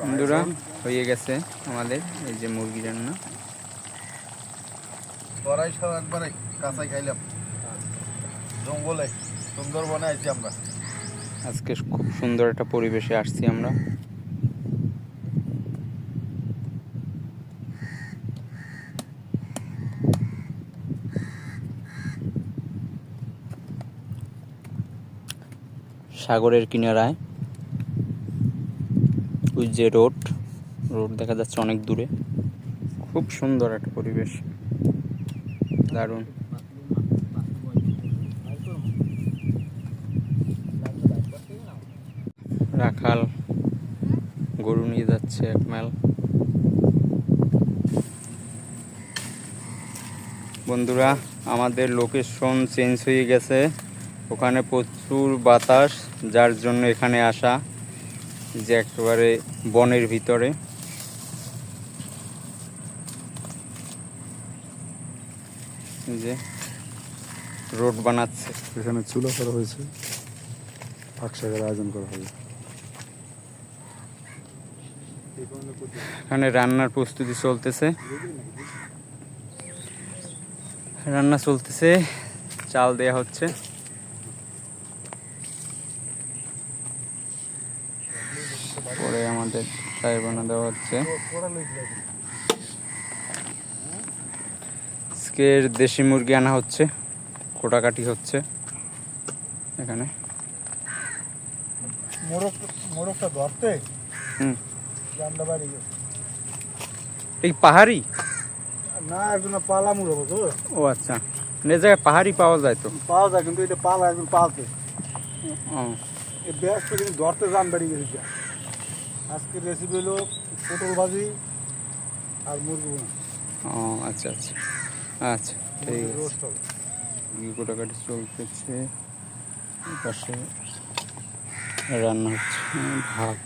বন্ধুরা হয়ে গেছে আমাদের এই যে মুরগি রান্না। কড়াই সব একবারে কাঁচাই খাইলাম। জঙ্গলে সুন্দরবনে আছি আমরা। আজকে খুব সুন্দর একটা পরিবেশে আসছি আমরা। সাগরের কিনারায় ওই যে রোড রোড দেখা যাচ্ছে অনেক দূরে। খুব সুন্দর একটা পরিবেশ। দারুণ। রাখাল, গরু নিয়ে যাচ্ছে এক মাইল। বন্ধুরা, আমাদের লোকেশন চেঞ্জ হয়ে গেছে। ওখানে প্রচুর বাতাস, যার জন্য এখানে আসা। যে একেবারে বনের ভিতরে। যে রোড বানাচ্ছে। এখানে চুলা করা হয়েছে। পাকশাকের আয়োজন করা হবে। এখানে রান্নার প্রস্তুতি চলতেছে। রান্না চলতেছে চাল দেয়া হচ্ছে। পরে আমাদের চাই বানা দেওয়া হচ্ছে। আজকের দেশি মুরগি আনা হচ্ছে কোটাকাটি হচ্ছে এখানে। মোরগ মোরগটা ধরতে? হুম। জানলা বাড়ি গেছে। এই পাহাড়ি? না একজন পালা মুরগ তো। ও আচ্ছা এ জায়গায় পাহাড়ি পাওয়া যায় তো? পাওয়া যায় কিন্তু এটা পালা একজন পালতে। ও। কিন্তু ধরতে জান বাড়ি গেছে। আজকের রেসিপি হলো পটল ভাজি আর মুরগি বোনা ও আচ্ছা আচ্ছা। আচ্ছা ঠিক আছে। গোটাকাটি চলতেছে পাশে রান্না হচ্ছে ভাত।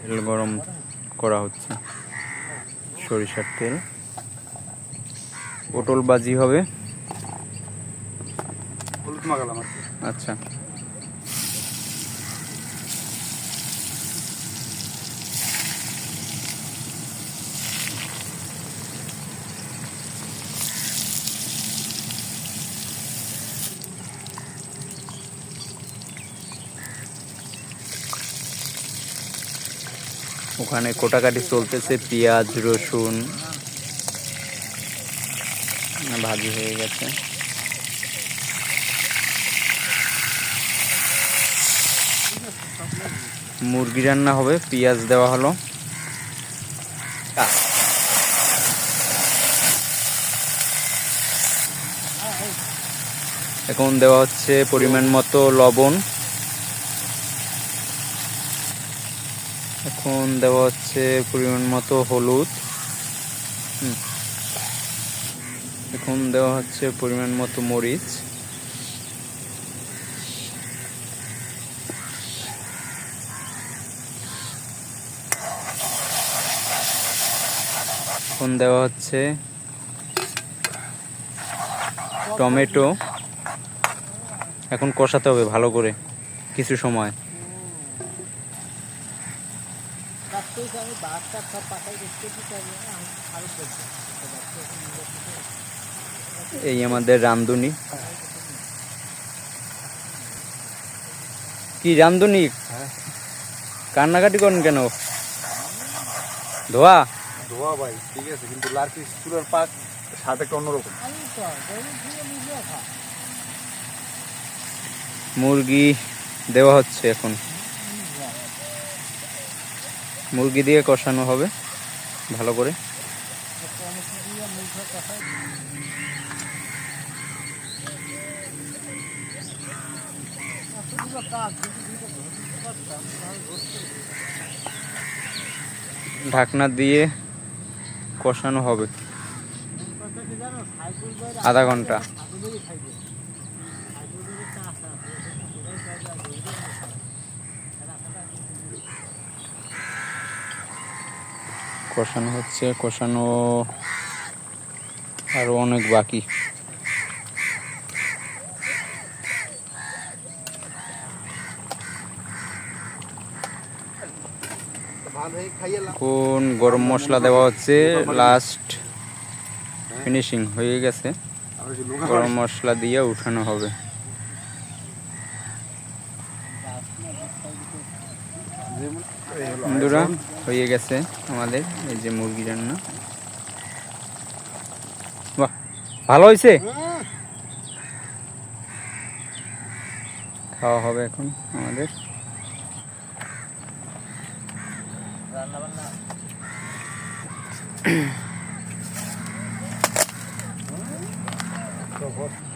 তেল গরম করা হচ্ছে। সরিষার তেল। পটল বাজি হবে। আচ্ছা। ওখানে কোটাকাটি চলতেছে, পেঁয়াজ, রসুন, ভাজি হয়ে গেছে। মুরগি রান্না হবে, পেঁয়াজ দেওয়া হলো। এখন দেওয়া হচ্ছে পরিমাণ মতো লবণ। এখন দেওয়া হচ্ছে পরিমাণ মতো হলুদ। এখন দেওয়া হচ্ছে পরিমাণ মতো মরিচ। এখন দেওয়া হচ্ছে টমেটো। এখন কষাতে হবে ভালো করে, কিছু সময়। এই আমাদের রান্ধুনি কি রান্ধুনি কান্নাকাটি করেন কেন? ধোয়া? ধোয়া ভাই ঠিক আছে কিন্তু লার্কি চুলার পাক স্বাদ একটা অন্যরকম। মুরগি দেওয়া হচ্ছে এখন। মুরগি দিয়ে কষানো হবে ভালো করে। ঢাকনা দিয়ে কষানো হবে। আধা ঘণ্টা। কষানো হচ্ছে, কষানো আরও অনেক বাকি। কোন গরম মশলা দেওয়া হচ্ছে লাস্ট ফিনিশিং হয়ে গেছে। গরম মশলা দিয়ে উঠানো হবে। বন্ধুরা, হয়ে গেছে আমাদের এই যে মুরগি রান্না। বাহ, ভালো হয়েছে? খাওয়া হবে এখন আমাদের।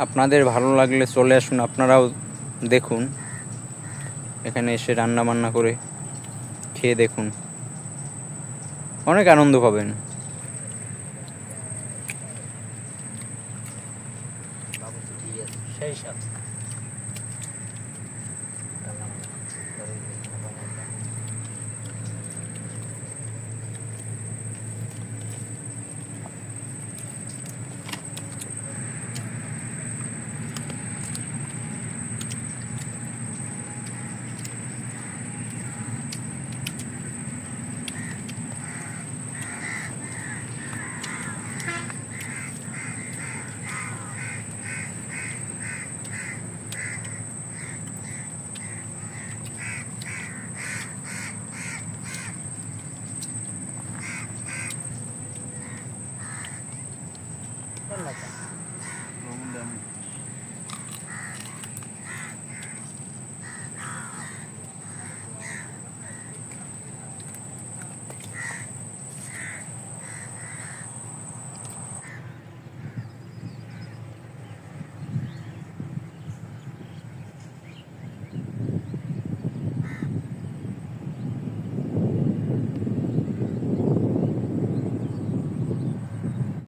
আপনাদের ভালো লাগলে চলে আসুন, আপনারাও দেখুন। এখানে এসে রান্না বান্না করে খেয়ে দেখুন। অনেক আনন্দ পাবেন। সেই Sobrang dami.